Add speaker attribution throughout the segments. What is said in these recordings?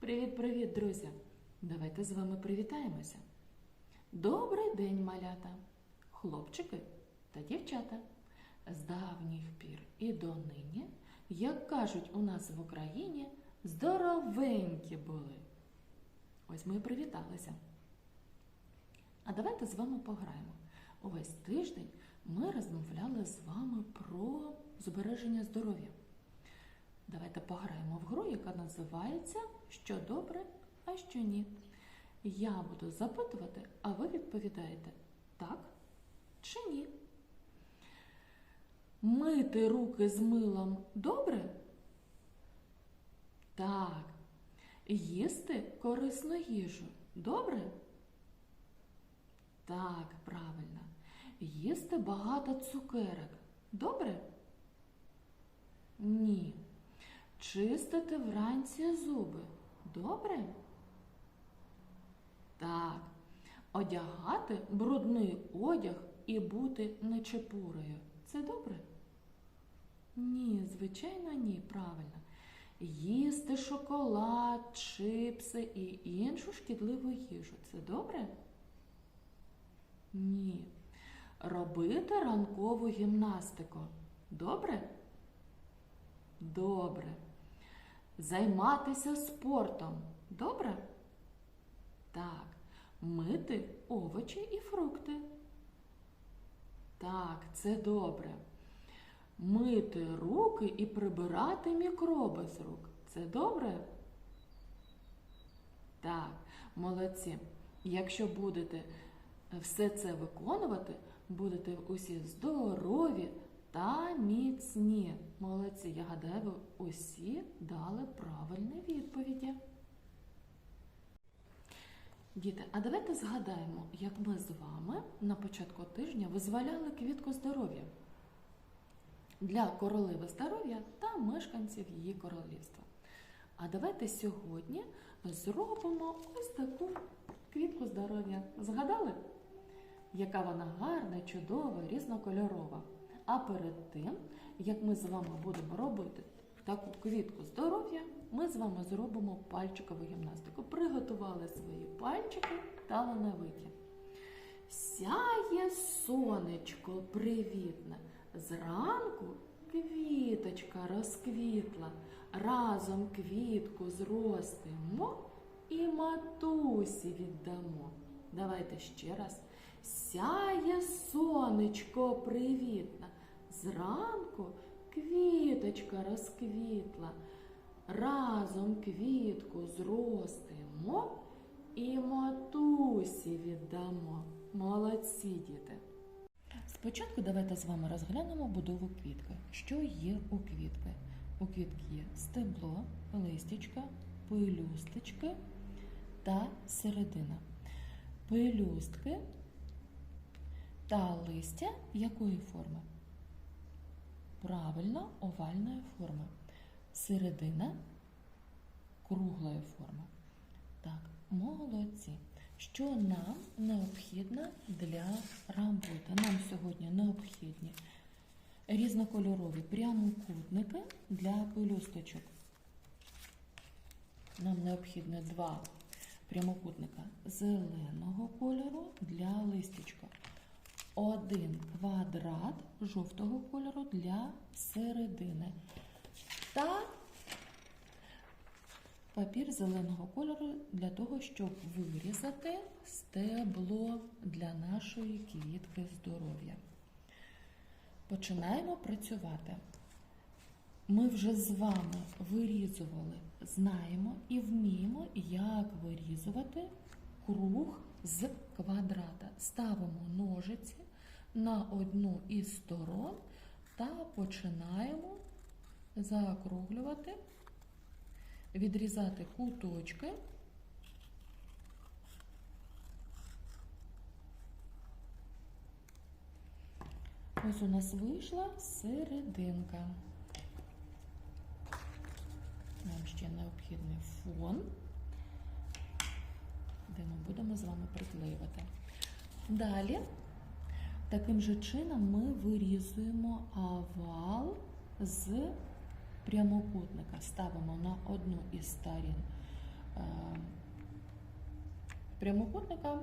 Speaker 1: Привіт-привіт, друзі! Давайте з вами привітаємося. Добрий день, малята, хлопчики та дівчата. З давніх пір і донині, як кажуть у нас в Україні, здоровенькі були. Ось ми і привіталися. А давайте з вами пограємо. Увесь тиждень ми розмовляли з вами про збереження здоров'я. Давайте пограємо в гру, яка називається Що добре, а що ні. Я буду запитувати, а ви відповідаєте так чи ні. Мити руки з милом добре? Так. Їсти корисну їжу добре? Так, правильно. Їсти багато цукерок. Добре? Ні. Чистити вранці зуби. Добре? Так. Одягати брудний одяг і бути нечепурою. Це добре? Ні, звичайно, ні, правильно. Їсти шоколад, чипси і іншу шкідливу їжу. Це добре? Ні. Робити ранкову гімнастику. Добре? Добре. Займатися спортом. Добре? Так. Мити овочі і фрукти. Так, це добре. Мити руки і прибирати мікроби з рук. Це добре? Так, молодці. Якщо будете все це виконувати, будете усі здорові та міцні. Молодці, я гадаю, ви усі дали правильні відповіді. Діти, а давайте згадаємо, як ми з вами на початку тижня визволяли квітку здоров'я для королеви здоров'я та мешканців її королівства. А давайте сьогодні зробимо ось таку квітку здоров'я. Згадали? Яка вона гарна, чудова, різнокольорова. А перед тим, як ми з вами будемо робити таку квітку здоров'я, ми з вами зробимо пальчикову гімнастику. Приготували свої пальчики талановиті. Сяє сонечко привітне. Зранку квіточка розквітла. Разом квітку зростимо і матусі віддамо. Давайте ще раз. Сяє сонечко привітне. Зранку квіточка розквітла. Разом квітку зростимо і матусі віддамо. Молодці діти. Спочатку давайте з вами розглянемо будову квітки. Що є у квітки? У квітки є стебло, листячка, пелюсточки та середина. Пелюстки та листя якої форми? Правильно, овальної форми. Середина круглої форми. Так, молодці. Що нам необхідно для роботи? Нам сьогодні необхідні різнокольорові прямокутники для пелюсточок. Нам необхідно два прямокутника зеленого кольору для листячка. Один квадрат жовтого кольору для середини. Та папір зеленого кольору для того, щоб вирізати стебло для нашої квітки здоров'я. Починаємо працювати. Ми вже з вами вирізували, знаємо і вміємо, як вирізувати круг з квадрата. Ставимо ножиці на одну із сторон та починаємо заокруглювати, відрізати куточки. Ось у нас вийшла серединка. Нам ще необхідний фон, де ми будемо з вами приклеювати. Далі, таким же чином, ми вирізуємо овал з прямокутника. Ставимо на одну із сторін е, прямокутника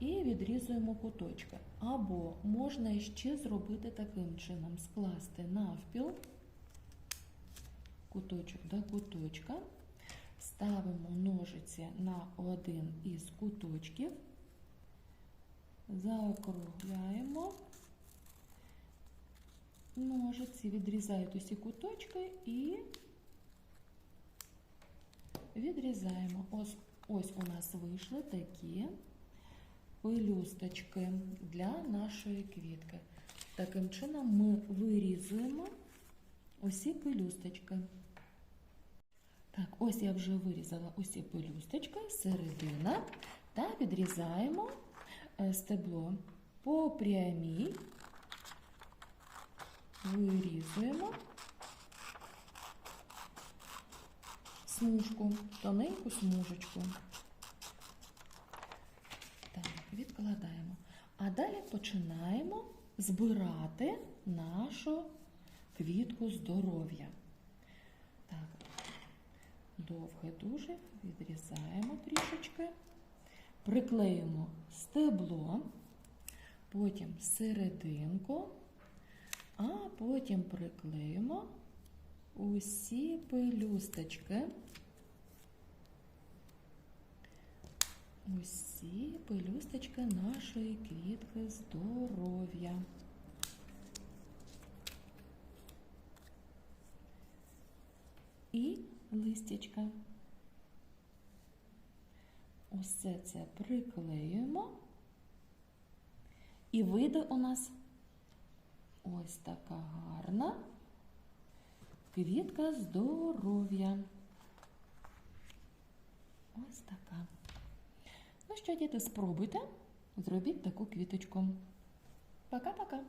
Speaker 1: і відрізуємо куточки. Або можна ще зробити таким чином: скласти навпіл куточок до куточка, ставимо ножиці на один із куточків, заокругляємо ножиці, відрізають усі куточки і відрізаємо. Ось, ось у нас вийшли такі пелюсточки для нашої квітки. Таким чином ми вирізуємо усі пелюсточки. Так, ось я вже вирізала усі пелюсточки, середина та відрізаємо стебло по прямій, вирізуємо смужку, тоненьку смужечку. Так, відкладаємо. А далі починаємо збирати нашу квітку здоров'я. Так, довге дуже відрізаємо трішечки, приклеїмо стебло, потім серединку, а потім приклеїмо усі пелюсточки. Усі пелюсточки нашої квітки здоров'я. І листячка. Усе це приклеюємо. І вийде у нас ось така гарна квітка здоров'я. Ось така. Ну що, діти, спробуйте, зробіть таку квіточку. Пока-пока.